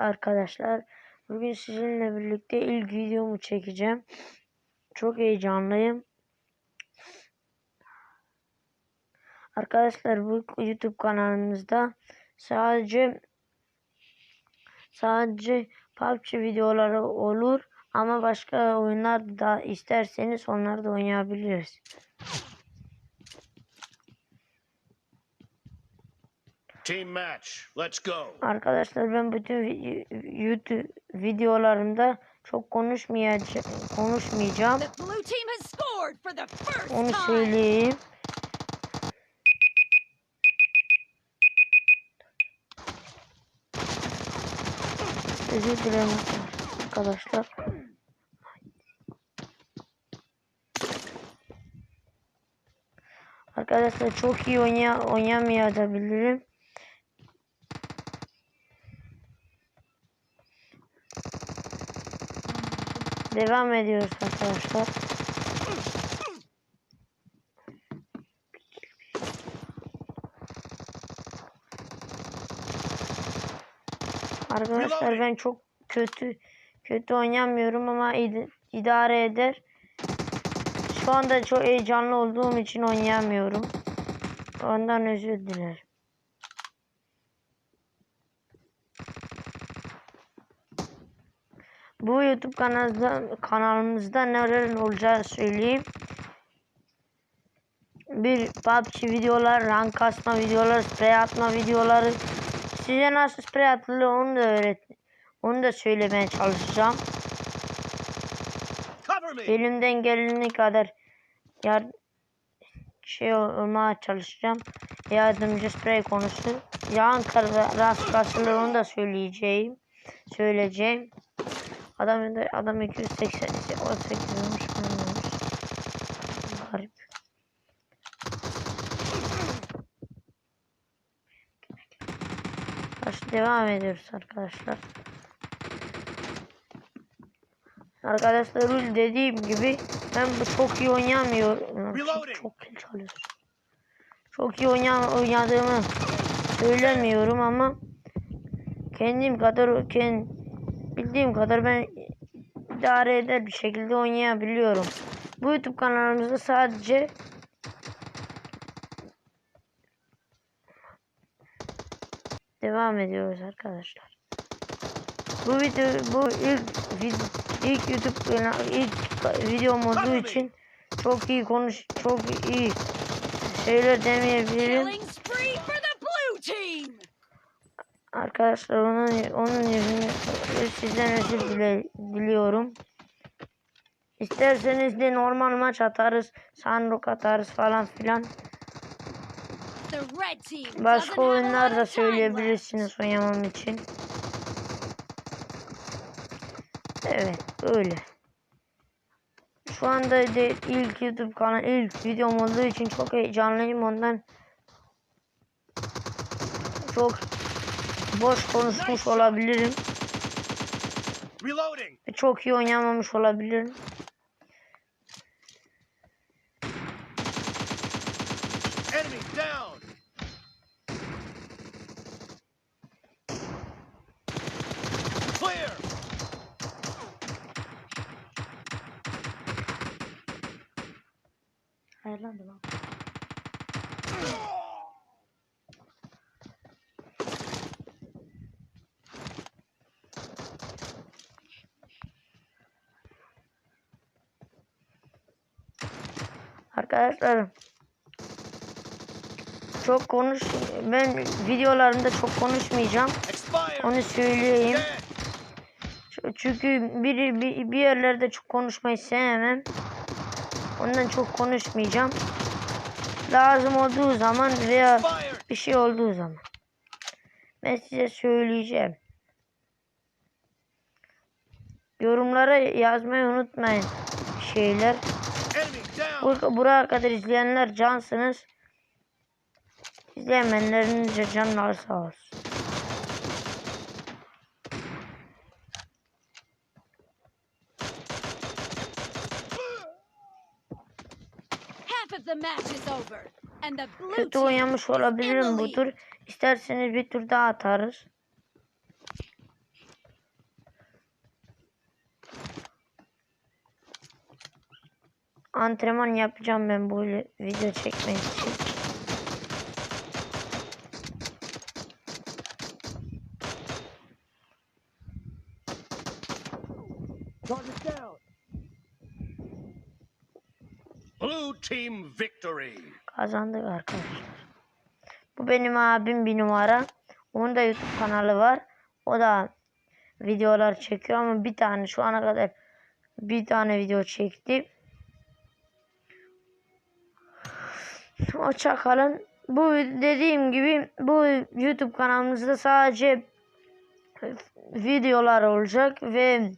arkadaşlar. Bugün sizinle birlikte ilk videomu çekeceğim. Çok heyecanlıyım. Arkadaşlar bu YouTube kanalımızda sadece sadece PUBG videoları olur ama başka oyunlar da isterseniz onları da oynayabiliriz. Team match. Let's go. Arkadaşlar ben bütün YouTube videolarımda çok konuşmayacağım, konuşmayacağım. The blue team has scored for the first Onu söyleyeyim. Özür dilerim arkadaşlar. Arkadaşlar çok iyi oynaya oynamayabilirim. Devam ediyoruz arkadaşlar. Arkadaşlar ben çok kötü kötü oynamıyorum ama id- idare eder. Şu anda çok heyecanlı olduğum için oynayamıyorum. Ondan özür dilerim. Bu YouTube kanalda, kanalımızda neler olacağı söyleyeyim. Bir PUBG videolar, rank kasma videoları, sprey atma videoları. Size nasıl sprey atılır onu da öğret. Onu da söylemeye çalışacağım. Elimden geldiği kadar yar şey olmaya çalışacağım. Yardımcı sprey konusu. Yağın rast kasılır onu da söyleyeceğim. Söyleyeceğim. Adam adam 280 18 olmuş. olmuş. Garip. Baş devam ediyoruz arkadaşlar. Arkadaşlar Rul dediğim gibi ben bu çok iyi oynamıyorum. Reloading. Çok kill çalıyoruz. Çok iyi oyna- oynadığımı söylemiyorum ama kendim kadar kend, bildiğim kadar ben idare eder bir şekilde oynayabiliyorum. Bu YouTube kanalımızda sadece devam ediyoruz arkadaşlar. Bu video bu ilk ilk YouTube ilk videom olduğu için çok iyi konuş çok iyi şeyler demeyebilirim. Arkadaşlar onun onun yüzünü sizden özür dile, diliyorum. İsterseniz de normal maç atarız, sandok atarız falan filan. Başka oyunlar da söyleyebilirsiniz oynamam için. Evet, öyle. Şu anda de ilk YouTube kanal ilk videom olduğu için çok heyecanlıyım ondan. Çok boş konuşmuş olabilirim. Ve Çok iyi oynamamış olabilirim. Hayırlandı lan. Arkadaşlar çok konuş ben videolarımda çok konuşmayacağım. Onu söyleyeyim. Çünkü bir, bir, bir yerlerde çok konuşmayı sevmem. Ondan çok konuşmayacağım. Lazım olduğu zaman veya bir şey olduğu zaman. Ben size söyleyeceğim. Yorumlara yazmayı unutmayın şeyler. Enemy down. Bu, buraya kadar izleyenler cansınız. İzleyemeyenlerin de canları sağ olsun. Kötü oynamış olabilirim bu tur. İsterseniz bir tur daha atarız. Antrenman yapacağım ben böyle video çekmek için. Blue team victory. Kazandık arkadaşlar. Bu benim abim bir numara. Onun da YouTube kanalı var. O da videolar çekiyor ama bir tane şu ana kadar bir tane video çekti. Hoşça kalın. Bu dediğim gibi bu YouTube kanalımızda sadece videolar olacak ve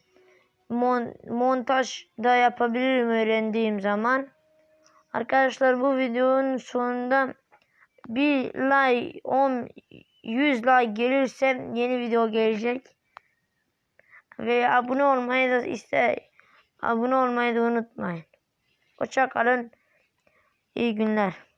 mon montaj da yapabilirim öğrendiğim zaman. Arkadaşlar bu videonun sonunda bir like 10 100 like gelirse yeni video gelecek. Ve abone olmayı da iste abone olmayı da unutmayın. Hoşça kalın. İyi günler.